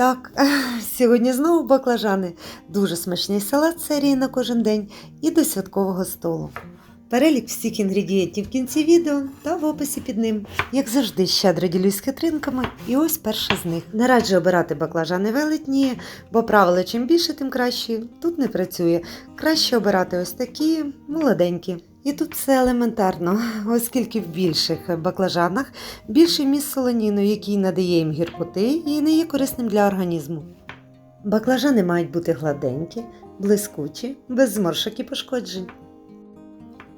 Так, сьогодні знову баклажани. Дуже смачний салат серії на кожен день і до святкового столу. Перелік всіх інгредієнтів в кінці відео та в описі під ним. Як завжди, щедро ділюсь хитринками, і ось перша з них. Не раджу обирати баклажани велетні, бо правило чим більше, тим краще. Тут не працює. Краще обирати ось такі молоденькі. І тут все елементарно, оскільки в більших баклажанах більший міст солоніну, який надає їм гіркоти і не є корисним для організму. Баклажани мають бути гладенькі, блискучі, без зморшок і пошкоджень.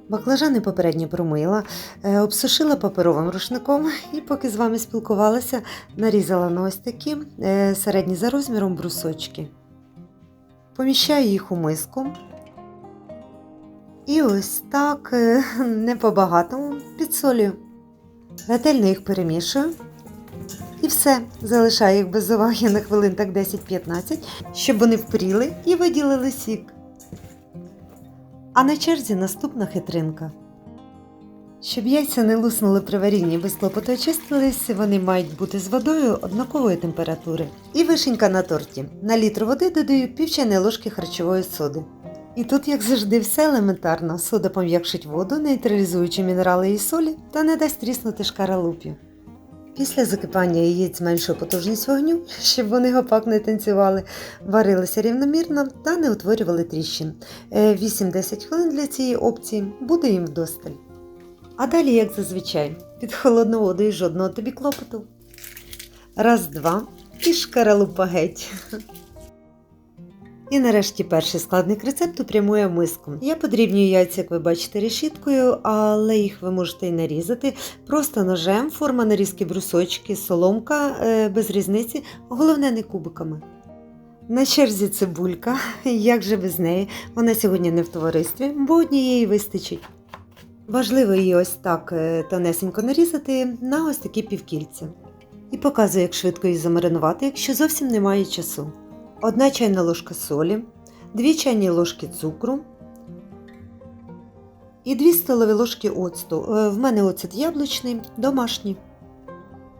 Баклажани попередньо промила, е, обсушила паперовим рушником і, поки з вами спілкувалася, нарізала на ось е, середні за розміром брусочки. Поміщаю їх у миску. І ось так, е, не по-багатому, підсолюю. Ретельно їх перемішую. І все, залишаю їх без уваги на хвилин так 10-15, щоб вони впріли і виділили сік. А на черзі наступна хитринка. Щоб яйця не луснули при варінні без клопоту очистились, вони мають бути з водою однакової температури. І вишенька на торті. На літр води додаю пів ложки харчової соди. І тут, як завжди, все елементарно. Сода пом'якшить воду, нейтралізуючи мінерали і солі, та не дасть тріснути шкаралупі. Після закипання яєць зменшую потужність вогню, щоб вони гопак не танцювали, варилися рівномірно та не утворювали тріщин. Е, 8-10 хвилин для цієї опції буде їм вдосталь. А далі, як зазвичай, під холодну воду і жодного тобі клопоту. Раз, два і шкаралупа геть. І нарешті перший складник рецепту прямує в миску. Я подрібнюю яйця, як ви бачите, решіткою, але їх ви можете і нарізати. Просто ножем, форма нарізки брусочки, соломка е, без різниці, головне не кубиками. На черзі цибулька, як же без неї, вона сьогодні не в товаристві, бо однієї вистачить. Важливо її ось так е, тонесенько нарізати на ось такі півкільця. І показую, як швидко її замаринувати, якщо зовсім немає часу. 1 чайна ложка солі, 2 чайні ложки цукру і 2 столові ложки оцту. Е, В мене оцет яблучний, домашній.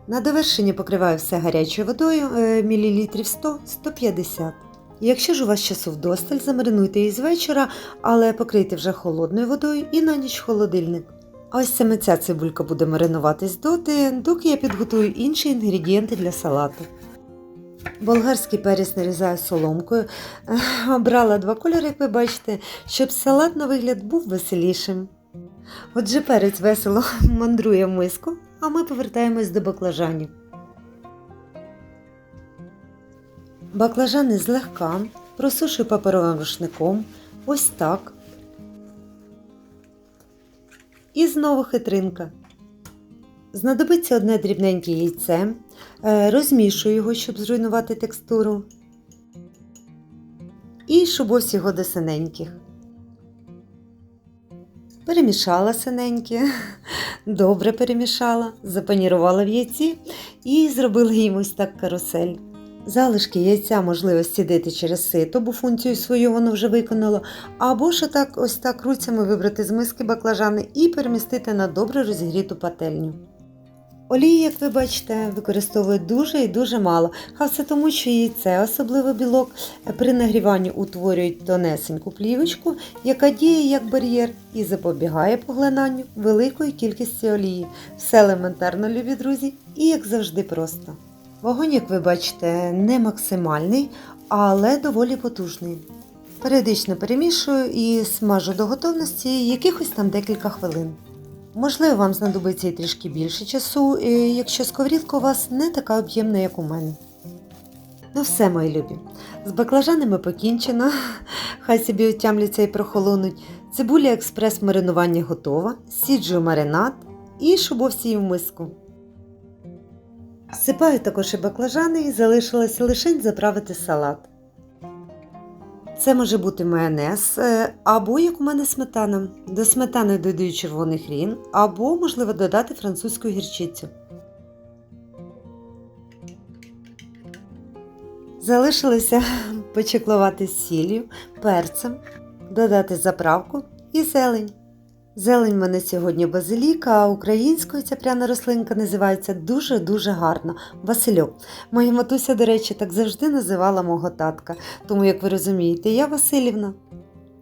На довершення покриваю все гарячою водою е, мілілітрів 100-150. Якщо ж у вас часу вдосталь, замаринуйте її з вечора, але покрийте вже холодною водою і на ніч холодильник. Ось саме ця цибулька буде маринуватись доти, доки я підготую інші інгредієнти для салату. Болгарський перець нарізаю соломкою. Обрала два кольори, як ви бачите, щоб салат на вигляд був веселішим. Отже, перець весело мандрує в миску, а ми повертаємось до баклажанів. Баклажани злегка просушую паперовим рушником. Ось так. І знову хитринка. Знадобиться одне дрібненьке яйце, Е, розмішую його, щоб зруйнувати текстуру. І щоб ось його до синеньких. Перемішала синеньке, добре перемішала, запанірувала в яйці і зробила їм ось так карусель. Залишки яйця можливо сідити через сито, бо функцію свою воно вже виконало, або ж так ось так руцями вибрати з миски баклажани і перемістити на добре розігріту пательню. Олії, як ви бачите, використовують дуже і дуже мало, а все тому, що яйце, особливо білок, при нагріванні утворюють тонесеньку плівочку, яка діє як бар'єр і запобігає поглинанню великої кількості олії. Все елементарно, любі друзі, і як завжди просто. Вогонь, як ви бачите, не максимальний, але доволі потужний. Періодично перемішую і смажу до готовності якихось там декілька хвилин. Можливо, вам знадобиться і трішки більше часу, якщо сковорідка у вас не така об'ємна, як у мене. Ну все, мої любі. З баклажанами покінчено, хай собі отямляться і прохолонуть. Цибуля експрес маринування готова, сіджую маринад і шубовці в миску. Сипаю також і баклажани і залишилося лише заправити салат. Це може бути майонез, е, або як у мене сметана. До сметани додаю червоний хрін, або, можливо, додати французьку гірчицю. Залишилося почеклувати сіллю, перцем, додати заправку і зелень. Зелень в мене сьогодні базиліка, а українською ця пряна рослинка називається дуже-дуже гарно Васильок. Моя матуся, до речі, так завжди називала мого татка, тому, як ви розумієте, я Василівна.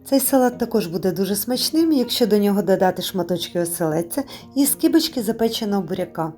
Цей салат також буде дуже смачним, якщо до нього додати шматочки оселедця і скибочки запеченого буряка.